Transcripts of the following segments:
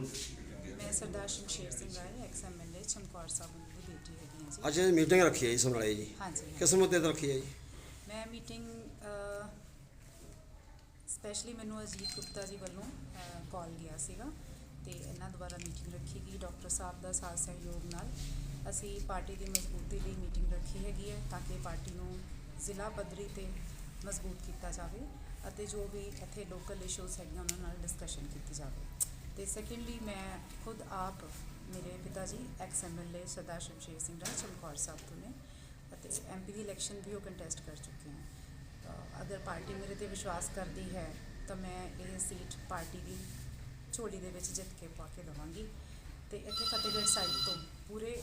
ਮੈਂ Sardar Shamsher Singh Rai ex MLA Chamkaur Sahib ਦੀ ਬੇਟੀ ਹੈਗੀ ਹਾਂ ਜੀ ਅੱਜ ਮੀਟਿੰਗ ਰੱਖੀ ਹੈ ਜੀ ਸਮਰਾਲੇ ਜੀ ਹਾਂਜੀ ਕਿਸ ਮੁੱਦੇ ਤੇ ਰੱਖੀ ਹੈ ਜੀ ਮੈਂ ਮੀਟਿੰਗ ਸਪੈਸ਼ਲੀ ਮੈਨੂੰ ਅਜੀਤ ਗੁਪਤਾ ਜੀ ਵੱਲੋਂ e, ਕਾਲ ਗਿਆ ਸੀਗਾ। ਤੇ ਇਹਨਾਂ ਦੁਆਰਾ ਮੀਟਿੰਗ ਰੱਖੀ ਗਈ ਡਾਕਟਰ ਸਾਹਿਬ ਦਾ ਸਾਥ ਸਹਿਯੋਗ ਨਾਲ। ਅਸੀਂ ਪਾਰਟੀ ਦੀ ਮਜ਼ਬੂਤੀ ਲਈ ਮੀਟਿੰਗ ਰੱਖੀ ਹੈਗੀ ਹੈ ਤਾਂ ਕਿ ਪਾਰਟੀ ਨੂੰ ਜ਼ਿਲ੍ਹਾ ਪੱਧਰੀ ਤੇ ਮਜ਼ਬੂਤ ਕੀਤਾ ਜਾਵੇ ਅਤੇ ਜੋ ਵੀ ਇੱਥੇ ਲੋਕਲ ਇਸ਼ੂਜ਼ ਹੈਗੀਆਂ ਉਹਨਾਂ ਨਾਲ ਡਿਸਕਸ਼ਨ ਕੀਤੀ ਜਾਵੇ। ਤੇ ਸੈਕੰਡਲੀ ਮੈਂ ਖੁਦ ਆਪ ਮੇਰੇ ਪਿਤਾ ਜੀ ਐਕਸ ਐਮਐਲਏ ਸਰਦਾਰ ਸ਼ਮਸ਼ੇਰ ਸਿੰਘ ਰਾਜ ਚਮਕੌਰ ਸਾਹਿਬ ਤੋਂ ਨੇ ਅਤੇ ਐਮਪੀ ਦੀ ਇਲੈਕਸ਼ਨ ਵੀ ਉਹ ਕੰਟੈਸਟ ਕਰ ਚੁੱਕੇ ਹਨ ਤਾਂ ਅਗਰ ਪਾਰਟੀ ਮੇਰੇ ਤੇ ਵਿਸ਼ਵਾਸ ਕਰਦੀ ਹੈ ਤਾਂ ਮੈਂ ਇਹ ਸੀਟ ਪਾਰਟੀ ਦੀ ਝੋਲੀ ਦੇ ਵਿੱਚ ਜਿੱਤ ਕੇ ਪਾ ਕੇ ਦਵਾਂਗੀ। ਤੇ ਇੱਥੇ ਫਤਿਹਗੜ੍ਹ ਸਾਹਿਬ ਤੋਂ ਪੂਰੇ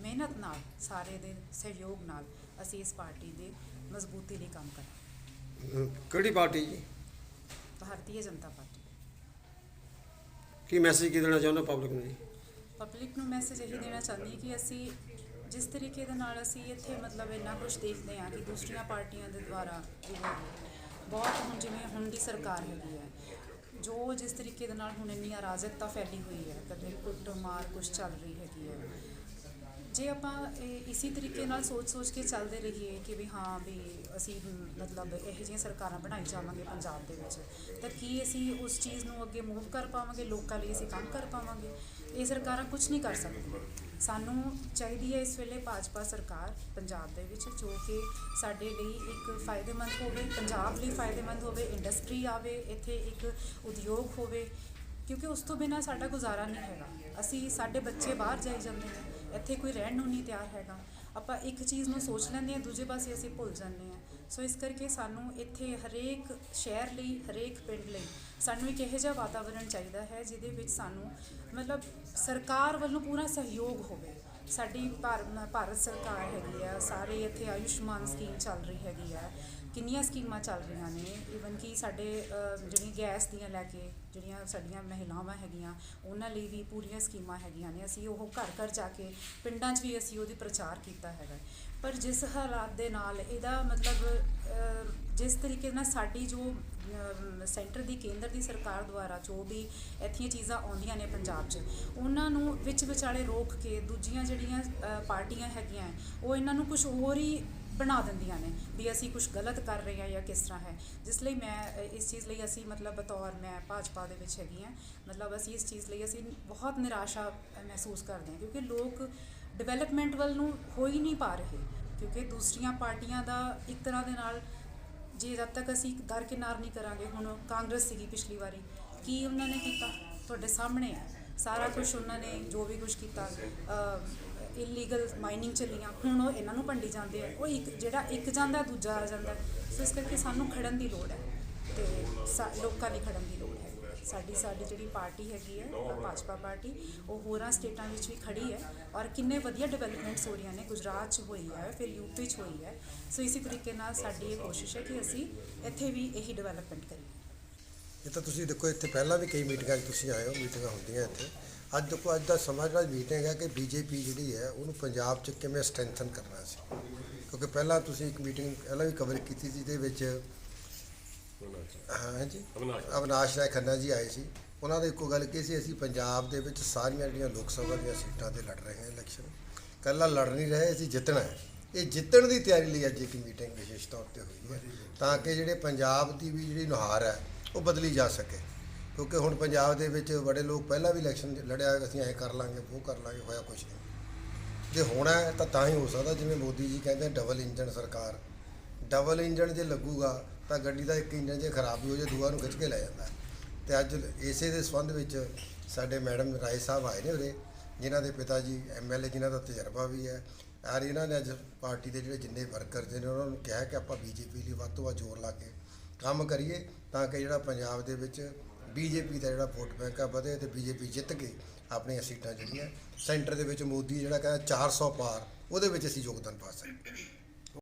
ਮਿਹਨਤ ਨਾਲ ਸਾਰੇ ਦੇ ਸਹਿਯੋਗ ਨਾਲ ਅਸੀਂ ਇਸ ਪਾਰਟੀ ਦੇ ਮਜ਼ਬੂਤੀ ਲਈ ਕੰਮ ਕਰਾਂਗੇ। ਕਿਹੜੀ ਪਾਰਟੀ ਜੀ? ਭਾਰਤੀ ਜਨਤਾ ਪਾਰਟੀ। ਕੀ ਮੈਸੇਜ ਕੀ ਦੇਣਾ ਚਾਹੁੰਦੇ ਪਬਲਿਕ ਨੂੰ ਜੀ? ਪਬਲਿਕ ਨੂੰ ਮੈਸੇਜ ਇਹੀ ਦੇਣਾ ਚਾਹੁੰਦੀ ਹਾਂ ਕਿ ਅਸੀਂ ਜਿਸ ਤਰੀਕੇ ਦੇ ਨਾਲ ਅਸੀਂ ਇੱਥੇ ਮਤਲਬ ਇੰਨਾ ਕੁਝ ਦੇਖਦੇ ਹਾਂ ਕਿ ਦੂਸਰੀਆਂ ਪਾਰਟੀਆਂ ਦੇ ਦੁਆਰਾ ਜਿਵੇਂ ਬਹੁਤ ਹੁਣ ਜਿਵੇਂ ਹੁਣ ਦੀ ਸਰਕਾਰ ਹੈਗੀ ਹੈ, ਜੋ ਜਿਸ ਤਰੀਕੇ ਦੇ ਨਾਲ ਹੁਣ ਇੰਨੀ ਅਰਾਜਕਤਾ ਫੈਲੀ ਹੋਈ ਹੈ, ਕਦੇ ਕੁੱਟਮਾਰ ਕੁਝ ਚੱਲ ਰਹੀ ਹੈਗੀ ਹੈ ਜੇ ਆਪਾਂ ਇਸੇ ਤਰੀਕੇ ਨਾਲ ਸੋਚ-ਸੋਚ ਕੇ ਚੱਲਦੇ ਰਹੀਏ ਕਿ ਵੀ ਹਾਂ ਵੀ ਅਸੀਂ ਮਤਲਬ ਇਹੋ ਜਿਹੀਆਂ ਸਰਕਾਰਾਂ ਬਣਾਈ ਜਾਵਾਂਗੇ ਪੰਜਾਬ ਦੇ ਵਿੱਚ ਤਾਂ ਕੀ ਅਸੀਂ ਉਸ ਚੀਜ਼ ਨੂੰ ਅੱਗੇ ਮੂਵ ਕਰ ਪਾਵਾਂਗੇ ਲੋਕਾਂ ਲਈ ਅਸੀਂ ਕੰਮ ਕਰ ਪਾਵਾਂਗੇ? ਇਹ ਸਰਕਾਰਾਂ ਕੁਝ ਨਹੀਂ ਕਰ ਸਕਦੀਆਂ। ਸਾਨੂੰ ਚਾਹੀਦੀ ਹੈ ਇਸ ਵੇਲੇ ਭਾਜਪਾ ਸਰਕਾਰ ਪੰਜਾਬ ਦੇ ਵਿੱਚ ਜੋ ਕਿ ਸਾਡੇ ਲਈ ਇੱਕ ਫਾਇਦੇਮੰਦ ਹੋਵੇ ਪੰਜਾਬ ਲਈ ਫਾਇਦੇਮੰਦ ਹੋਵੇ ਇੰਡਸਟਰੀ ਆਵੇ ਇੱਥੇ ਇੱਕ ਉਦਯੋਗ ਹੋਵੇ ਕਿਉਂਕਿ ਉਸ ਤੋਂ ਬਿਨਾ ਸਾਡਾ ਗੁਜ਼ਾਰਾ ਨਹੀਂ ਹੈਗਾ। ਅਸੀਂ ਸਾਡੇ ਬੱਚੇ ਬਾਹਰ ਜਾਈ ਜਾਂਦੇ ਨੇ, ਇੱਥੇ ਕੋਈ ਰਹਿਣ ਨੂੰ ਨਹੀਂ ਤਿਆਰ ਹੈਗਾ। ਆਪਾਂ ਇੱਕ ਚੀਜ਼ ਨੂੰ ਸੋਚ ਲੈਂਦੇ ਹਾਂ, ਦੂਜੇ ਪਾਸੇ ਅਸੀਂ ਭੁੱਲ ਜਾਂਦੇ ਹਾਂ। ਸੋ ਇਸ ਕਰਕੇ ਸਾਨੂੰ ਇੱਥੇ ਹਰੇਕ ਸ਼ਹਿਰ ਲਈ, ਹਰੇਕ ਪਿੰਡ ਲਈ ਸਾਨੂੰ ਇੱਕ ਇਹੋ ਜਿਹਾ ਵਾਤਾਵਰਣ ਚਾਹੀਦਾ ਹੈ, ਜਿਹਦੇ ਵਿੱਚ ਸਾਨੂੰ ਮਤਲਬ ਸਰਕਾਰ ਵੱਲੋਂ ਪੂਰਾ ਸਹਿਯੋਗ ਹੋਵੇ। ਸਾਡੀ ਭਾਰ- ਭਾਰਤ ਸਰਕਾਰ ਹੈਗੀ ਆ, ਸਾਰੇ ਇੱਥੇ ਆਯੁਸ਼ਮਾਨ ਸਕੀਮ ਚੱਲ ਰਹੀ ਹੈਗੀ ਆ। ਕਿੰਨੀਆਂ ਸਕੀਮਾਂ ਚੱਲ ਰਹੀਆਂ ਨੇ ਈਵਨ ਕਿ ਸਾਡੇ ਅਹ, ਜਿਹੜੀ ਗੈਸ ਦੀਆਂ ਲੈ ਕੇ ਜਿਹੜੀਆਂ ਸਾਡੀਆਂ ਮਹਿਲਾਵਾਂ ਹੈਗੀਆਂ ਉਹਨਾਂ ਲਈ ਵੀ ਪੂਰੀਆਂ ਸਕੀਮਾਂ ਹੈਗੀਆਂ ਨੇ। ਅਸੀਂ ਉਹ ਘਰ ਘਰ ਜਾ ਕੇ ਪਿੰਡਾਂ 'ਚ ਵੀ ਅਸੀਂ ਉਹਦੀ ਪ੍ਰਚਾਰ ਕੀਤਾ ਹੈਗਾ। ਪਰ ਜਿਸ ਹਾਲਾਤ ਦੇ ਨਾਲ ਇਹਦਾ ਮਤਲਬ ਜਿਸ ਤਰੀਕੇ ਨਾਲ ਸਾਡੀ ਜੋ ਸੈਂਟਰ ਦੀ ਕੇਂਦਰ ਦੀ ਸਰਕਾਰ ਦੁਆਰਾ ਜੋ ਵੀ ਇੱਥੀਆਂ ਚੀਜ਼ਾਂ ਆਉਂਦੀਆਂ ਨੇ ਪੰਜਾਬ 'ਚ ਉਹਨਾਂ ਨੂੰ ਵਿੱਚ ਵਿਚਾਲੇ ਰੋਕ ਕੇ ਦੂਜੀਆਂ ਜਿਹੜੀਆਂ ਪਾਰਟੀਆਂ ਹੈਗੀਆਂ ਉਹ ਇਹਨਾਂ ਨੂੰ ਕੁਝ ਹੋਰ ਹੀ ਬਣਾ ਦਿੰਦੀਆਂ ਨੇ ਵੀ ਅਸੀਂ ਕੁਝ ਗਲਤ ਕਰ ਰਹੇ ਹਾਂ ਜਾਂ ਕਿਸ ਤਰ੍ਹਾਂ ਹੈ। ਜਿਸ ਲਈ ਮੈਂ ਇਸ ਚੀਜ਼ ਲਈ ਅਸੀਂ ਮਤਲਬ ਬਤੌਰ ਮੈਂ ਭਾਜਪਾ ਦੇ ਵਿੱਚ ਹੈਗੀ ਹਾਂ। ਮਤਲਬ ਅਸੀਂ ਇਸ ਚੀਜ਼ ਲਈ ਅਸੀਂ ਬਹੁਤ ਨਿਰਾਸ਼ਾ ਮਹਿਸੂਸ ਕਰਦੇ ਹਾਂ ਕਿਉਂਕਿ ਲੋਕ ਡਿਵੈਲਪਮੈਂਟ ਵੱਲ ਨੂੰ ਹੋ ਹੀ ਨਹੀਂ ਪਾ ਰਹੇ ਕਿਉਂਕਿ ਦੂਸਰੀਆਂ ਪਾਰਟੀਆਂ ਦਾ ਇੱਕ ਤਰ੍ਹਾਂ ਦੇ ਨਾਲ ਜੇ ਜਦ ਤੱਕ ਅਸੀਂ ਦਰਕਿਨਾਰ ਨਹੀਂ ਕਰਾਂਗੇ, ਹੁਣ ਕਾਂਗਰਸ ਸੀਗੀ ਪਿਛਲੀ ਵਾਰੀ, ਕੀ ਉਹਨਾਂ ਨੇ ਕੀਤਾ? ਤੁਹਾਡੇ ਸਾਹਮਣੇ ਹੈ। ਸਾਰਾ ਕੁਝ ਉਹਨਾਂ ਨੇ ਜੋ ਵੀ ਕੁਝ ਕੀਤਾ ਇਲੀਗਲ ਮਾਈਨਿੰਗ ਚੱਲੀਆਂ, ਹੁਣ ਉਹ ਇਹਨਾਂ ਨੂੰ ਵੰਡੀ ਜਾਂਦੇ ਆ। ਉਹ ਇੱਕ, ਜਿਹੜਾ ਇੱਕ ਜਾਂਦਾ, ਦੂਜਾ ਆ ਜਾਂਦਾ। ਸੋ ਇਸ ਕਰਕੇ ਸਾਨੂੰ ਖੜਨ ਦੀ ਲੋੜ ਹੈ ਤੇ ਸਾ- ਲੋਕਾਂ ਲਈ ਖੜਨ ਦੀ ਲੋੜ ਹੈ। ਸਾਡੀ ਸਾਡੀ ਜਿਹੜੀ ਪਾਰਟੀ ਹੈਗੀ ਹੈ ਭਾਜਪਾ ਪਾਰਟੀ, ਉਹ ਹੋਰਾਂ ਸਟੇਟਾਂ ਵਿੱਚ ਵੀ ਖੜੀ ਹੈ ਔਰ ਕਿੰਨੇ ਵਧੀਆ ਡਿਵੈਲਪਮੈਂਟਸ ਹੋ ਰਹੀਆਂ ਨੇ। ਗੁਜਰਾਤ 'ਚ ਹੋਈ ਹੈ, ਫਿਰ ਯੂਪੀ 'ਚ ਹੋਈ ਹੈ। ਸੋ ਇਸੇ ਤਰੀਕੇ ਨਾਲ ਸਾਡੀ ਇਹ ਕੋਸ਼ਿਸ਼ ਹੈ ਕਿ ਅਸੀਂ ਇੱਥੇ ਵੀ ਇਹੀ ਡਿਵੈਲਪਮੈਂਟ ਕਰੀਏ। ਇਹ ਤਾਂ ਤੁਸੀਂ ਦੇਖੋ, ਇੱਥੇ ਪਹਿਲਾਂ ਵੀ ਕਈ ਮੀਟਿੰਗਾਂ 'ਚ ਤੁਸੀਂ ਆਏ ਹੋ, ਮੀਟਿੰਗਾਂ ਹੁੰਦੀਆਂ ਇੱਥੇ। ਅੱਜ ਦੇਖੋ ਅੱਜ ਦਾ ਸਮਾਂ ਜਿਹੜਾ ਮੀਟਿੰਗ ਹੈ ਕਿ ਬੀਜੇਪੀ ਜਿਹੜੀ ਹੈ ਉਹਨੂੰ ਪੰਜਾਬ 'ਚ ਕਿਵੇਂ ਸਟਰੈਂਥਨ ਕਰਨਾ ਸੀ? ਕਿਉਂਕਿ ਪਹਿਲਾਂ ਤੁਸੀਂ ਇੱਕ ਮੀਟਿੰਗ ਪਹਿਲਾਂ ਵੀ ਕਵਰ ਕੀਤੀ ਸੀ ਜਿਹਦੇ ਵਿੱਚ ਹਾਂ ਜੀ ਅਵਨਾਸ਼। ਰਾਏ ਖੰਨਾ ਜੀ ਆਏ ਸੀ। ਉਹਨਾਂ ਨੇ ਇੱਕੋ ਗੱਲ ਕਹੀ ਸੀ ਅਸੀਂ ਪੰਜਾਬ ਦੇ ਵਿੱਚ ਸਾਰੀਆਂ ਜਿਹੜੀਆਂ ਲੋਕ ਸਭਾ ਦੀਆਂ ਸੀਟਾਂ ਤੇ ਲੜ ਰਹੇ ਹਾਂ ਇਲੈਕਸ਼ਨ ਕੱਲਾ ਲੜ ਨਹੀਂ ਰਹੇ ਅਸੀਂ ਜਿੱਤਣਾ ਹੈ। ਇਹ ਜਿੱਤਣ ਦੀ ਤਿਆਰੀ ਲਈ ਅੱਜ ਇੱਕ ਮੀਟਿੰਗ ਵਿਸ਼ੇਸ਼ ਤੌਰ ਤੇ ਹੋਈ ਹੈ ਤਾਂ ਕਿ ਜਿਹੜੇ ਪੰਜਾਬ ਦੀ ਵੀ ਜਿਹੜੀ ਨੁਹਾਰ ਹੈ ਉਹ ਬਦਲੀ ਜਾ ਸਕੇ। ਕਿਉਂਕਿ ਹੁਣ ਪੰਜਾਬ ਦੇ ਵਿੱਚ ਬੜੇ ਲੋਕ ਪਹਿਲਾਂ ਵੀ ਇਲੈਕਸ਼ਨ ਲੜਿਆ, ਅਸੀਂ ਐਂ ਕਰ ਲਾਂਗੇ, ਉਹ ਕਰ ਲਾਂਗੇ, ਹੋਇਆ ਕੁਝ ਨਹੀਂ। ਜੇ ਹੋਣਾ ਤਾਂ ਤਾਂ ਹੀ ਹੋ ਸਕਦਾ, ਜਿਵੇਂ ਮੋਦੀ ਜੀ ਕਹਿੰਦੇ ਡਬਲ ਇੰਜਨ ਸਰਕਾਰ। ਡਬਲ ਇੰਜਨ ਜੇ ਲੱਗੂਗਾ, ਤਾਂ ਗੱਡੀ ਦਾ ਇੱਕ ਇੰਜਨ ਜੇ ਖਰਾਬ ਵੀ ਹੋ ਜਾਏ, ਦੂਆ ਨੂੰ ਖਿੱਚ ਕੇ ਲੈ ਜਾਂਦਾ। ਹੈ। ਤੇ ਅੱਜ ਇਸੇ ਦੇ ਸੰਬੰਧ ਵਿੱਚ ਸਾਡੇ ਮੈਡਮ ਰਾਏ ਸਾਹਿਬ ਆਏ ਨੇ ਉਰੇ, ਜਿਨ੍ਹਾਂ ਦੇ ਪਿਤਾ ਜੀ ਐਮਐਲਏ ਜਿਨ੍ਹਾਂ ਦਾ ਤਜਰਬਾ ਵੀ ਹੈ। ਔਰ ਇਹਨਾਂ ਨੇ ਅੱਜ ਪਾਰਟੀ ਦੇ ਜਿਹੜੇ ਜਿੰਨੇ ਵਰਕਰ ਨੇ, ਉਹਨਾਂ ਨੂੰ ਕਿਹਾ ਕਿ ਆਪਾਂ ਬੀਜੇਪੀ ਲਈ ਵੱਧ ਤੋਂ ਵੱਧ ਜ਼ੋਰ ਲਾ ਕੇ ਕੰਮ ਕਰੀਏ, ਤਾਂ ਕਿ ਜਿਹੜਾ ਪੰਜਾਬ ਦੇ ਵਿੱਚ ਬੀਜੇਪੀ ਦਾ ਜਿਹੜਾ ਵੋਟ ਬੈਂਕ ਆ ਵਧੇ ਤੇ ਬੀਜੇਪੀ ਜਿੱਤ ਕੇ ਆਪਣੀਆਂ ਸੀਟਾਂ ਜਿਹੜੀਆਂ, ਸੈਂਟਰ ਦੇ ਵਿੱਚ ਮੋਦੀ ਜਿਹੜਾ ਕਹਿੰਦਾ 400 ਪਾਰ, ਉਹਦੇ ਵਿੱਚ ਅਸੀਂ ਯੋਗਦਾਨ ਪਾ ਸਕਦੇ